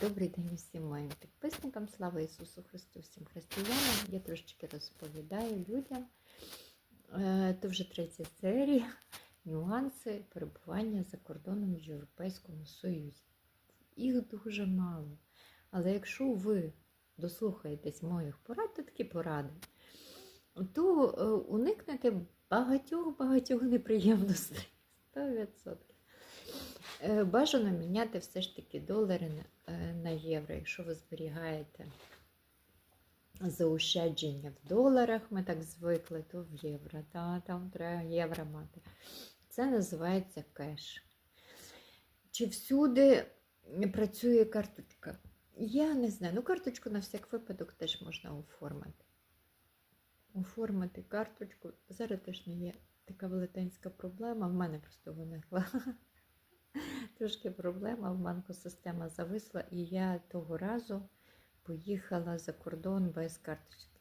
Добрий день усім моїм підписникам. Слава Ісусу Христу, всім християнам. Я трошечки розповідаю людям. Е, То вже третя серія. Нюанси перебування за кордоном в Європейському Союзі. Їх дуже мало. Але якщо ви дослухаєтесь моїх порад, то такі поради, то е, уникнете багатьох-багатьох неприємностей. 100%. Е, Бажано міняти все ж таки долари е, на євро. Якщо ви зберігаєте заощадження в доларах, ми так звикли, то в євро. Та, там треба євро мати. Це називається кеш. Чи всюди працює карточка? Я не знаю. Ну, карточку на всяк випадок теж можна оформити. Оформити карточку. Зараз теж не є така велетенська проблема. В мене просто виникла трошки проблема. В банку система зависла, і я того разу поїхала за кордон без карточки.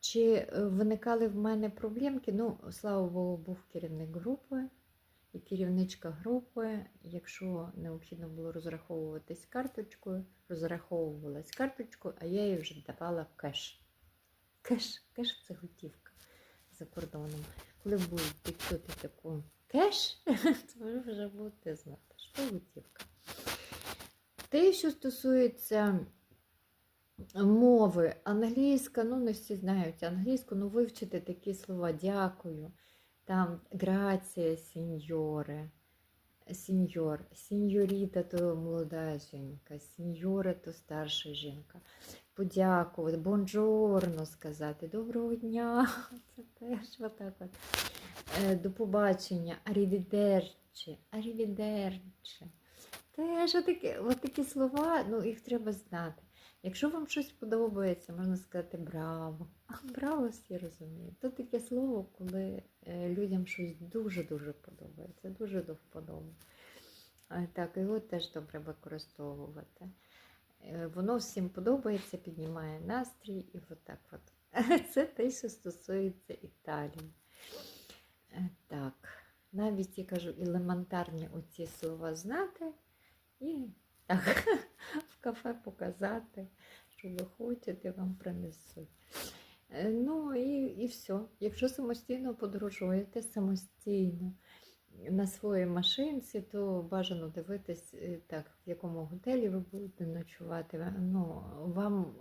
Чи е, виникали в мене проблемки? Ну, слава Богу, був керівник групи і керівничка групи. Якщо необхідно було розраховуватись карточкою, розраховувалась карточкою, а я їй вже давала кеш. Кеш, кеш це готівка за кордоном. Коли будете чути таку кеш, то ви вже будете знати, що готівка. Те, що стосується мови, англійська, ну не всі знають англійську, ну вивчити такі слова дякую. Там грація, сеньоре, сеньор, сеньоріта то молода жінка, сеньора то старша жінка. Подякувати, бонжорно сказати, доброго дня. Це теж отак от. До побачення, арівідерче, арівідерче. Теж отакі, отакі слова, ну їх треба знати. Якщо вам щось подобається, можна сказати браво. А браво всі розуміють. То таке слово, коли е, людям щось дуже-дуже подобається, дуже до вподоби. Е, Так, його теж добре використовувати. Е, Воно всім подобається, піднімає настрій і отак от. Це те, що стосується Італії. Е, Так, навіть я кажу, елементарні оці слова знати і так, в кафе показати, що ви хочете, вам принесуть. Е, Ну і, і все. Якщо самостійно подорожуєте, самостійно на своїй машинці, то бажано дивитись, е, так, в якому готелі ви будете ночувати. Ну, вам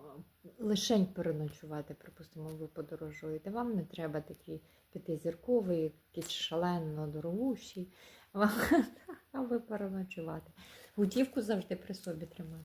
лишень переночувати, припустимо, ви подорожуєте. Вам не треба такий п'ятизірковий, якийсь шалено дорогущий, вам, а ви переночувати. Готівку завжди при собі тримати.